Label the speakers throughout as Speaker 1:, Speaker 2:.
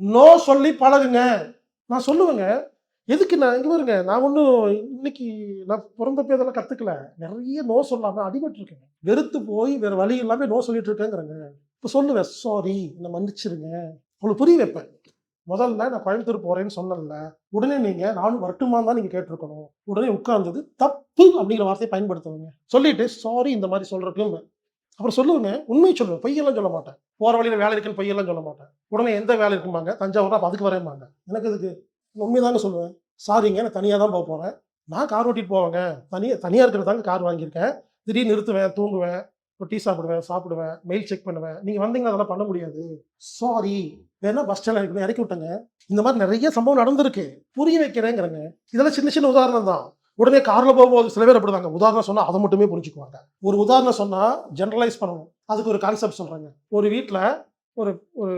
Speaker 1: No சொல்லி பழகுங்க. நான் சொல்லுவேங்க. எதுக்கு நான் இங்கே பாருங்க நான் ஒன்றும் இன்னைக்கு நான் பிறந்த பேதெல்லாம் கற்றுக்கல நிறைய நோ சொல்லாமல் அடிபட்டுருக்கேங்க. வெறுத்து போய் வேறு வழி இல்லாமல் நோ சொல்லிட்டு இருக்கேங்கிறேங்க. இப்போ சொல்லுவேன் சாரி என்னை மன்னிச்சிருங்க. உங்களுக்கு புரிய வைப்பேன். முதல்ல நான் கோயம்புத்தூர் போகிறேன்னு சொன்னல உடனே நீங்கள் நானும் வரட்டுமா தான் நீங்கள் கேட்டிருக்கணும். உடனே உட்கார்ந்தது தப்பு அப்படிங்கிற வார்த்தையை பயன்படுத்துவாங்க. சொல்லிட்டு சாரி இந்த மாதிரி சொல்றதுக்கும் அப்புறம் சொல்லுவேங்க உண்மை சொல்லுவேன் பொய்யெல்லாம் சொல்ல மாட்டேன். போற வழியில வேலை இருக்குன்னு பொய்யெல்லாம் சொல்ல மாட்டேன். உடனே எந்த வேலை இருக்குமாங்க தஞ்சாவூர் அப்போ அதுக்கு வரேன்பாங்க எனக்கு இதுக்கு உண்மைதாங்க சொல்லுவேன். சாரிங்க நான் தனியாக தான் போக போகிறேன் நான் கார் ஓட்டிட்டு போவேங்க. தனியாக தனியாக இருக்கிறதாங்க கார் வாங்கியிருக்கேன். திடீர்னு நிறுத்துவேன் தூங்குவேன் ஒரு டீ சாப்பிடுவேன் சாப்பிடுவேன் மெயில் செக் பண்ணுவேன். நீங்கள் வந்தீங்கன்னா அதெல்லாம் பண்ண முடியாது. சாரி வேணா பஸ் ஸ்டாண்ட் இறக்கி இறக்கி விட்டேங்க. இந்த மாதிரி நிறைய சம்பவம் நடந்திருக்கு. புரிய வைக்கிறேங்கிறேங்க. இதெல்லாம் சின்ன சின்ன உதாரணம் தான் உடனே காரில் போகும்போது சில பேர் அப்படிதாங்க. உதாரணம் சொன்னால் அதை மட்டுமே புரிஞ்சுக்குவாங்க. ஒரு உதாரணம் சொன்னால் ஜென்ரலைஸ் பண்ணணும். அதுக்கு ஒரு கான்செப்ட் சொல்கிறாங்க ஒரு வீட்டில் ஒரு ஒரு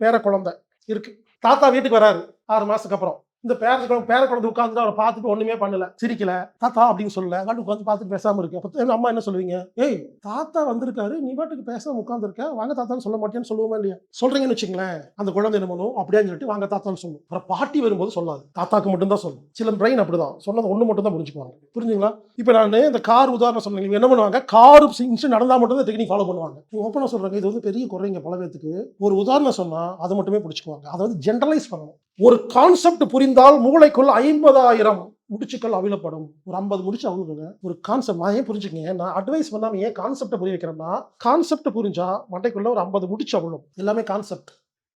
Speaker 1: பேர குழந்தை இருக்குது தாத்தா வீட்டுக்கு வராரு ஆறு மாதத்துக்கு அப்புறம். இந்த பேர குழந்தை பேர குழந்தை உட்காந்து அவரை பார்த்துட்டு ஒண்ணுமே பண்ணல. சிரிக்கல. தாத்தா அப்படின்னு சொல்லல. காட்டு உட்காந்து பார்த்துட்டு பேசாம இருக்கு அப்போ அம்மா என்ன சொல்லுவீங்க? ஏய் தாத்தா வந்திருக்காரு. நீ பாட்டுக்கு பேசாம உட்காந்துருக்க வாங்க தாத்தான்னு சொல்ல மாட்டேன்னு சொல்லுவோமா இல்லையா? சொல்றீங்கன்னு வச்சுங்களேன் அந்த குழந்தை என்ன பண்ணும்? அப்படியே சொல்லிட்டு வாங்க தாத்தான்னு சொல்லும். அப்புறம் பாட்டி வரும்போது சொல்லாது. தாத்தாக்கு மட்டும் தான் சொல்லும். சில பிரெயின் அப்படிதான். சொன்னது ஒண்ணு மட்டும் தான் புரிஞ்சுக்குவாங்க. புரிஞ்சுங்களா? இப்போ நான் இந்த கார் உதாரணம் சொன்னீங்க என்ன பண்ணுவாங்க? கார் இன்ஸ்ட் நடந்தா மட்டும் தான் டெக்னிக் ஃபாலோ பண்ணுவாங்க. நீங்க ஓப்பனாக சொல்றாங்க இது வந்து பெரிய குறைங்க பல பேத்துக்கு. ஒரு உதாரணம் சொன்னா அதை மட்டுமே பிடிச்சிக்குவாங்க அதை வந்து ஜென்ரலைஸ் பண்ணணும். ஒரு கான்செப்ட் புரிந்தால் மூளைக்குள் ஐம்பதாயிரம் முடிச்சுக்கள் அவிழப்படும். ஒரு ஐம்பது முடிச்சு அவ்வளோங்க ஒரு கான்செப்ட் நான் ஏன் புரிஞ்சுக்கங்க? நான் அட்வைஸ் பண்ணாம ஏன் கான்செப்டை புரிய வைக்கிறேன்னா கான்செப்ட் புரிஞ்சா மண்டைக்குள்ள ஒரு ஐம்பது முடிச்சு அவ்வளோ எல்லாமே கான்செப்ட்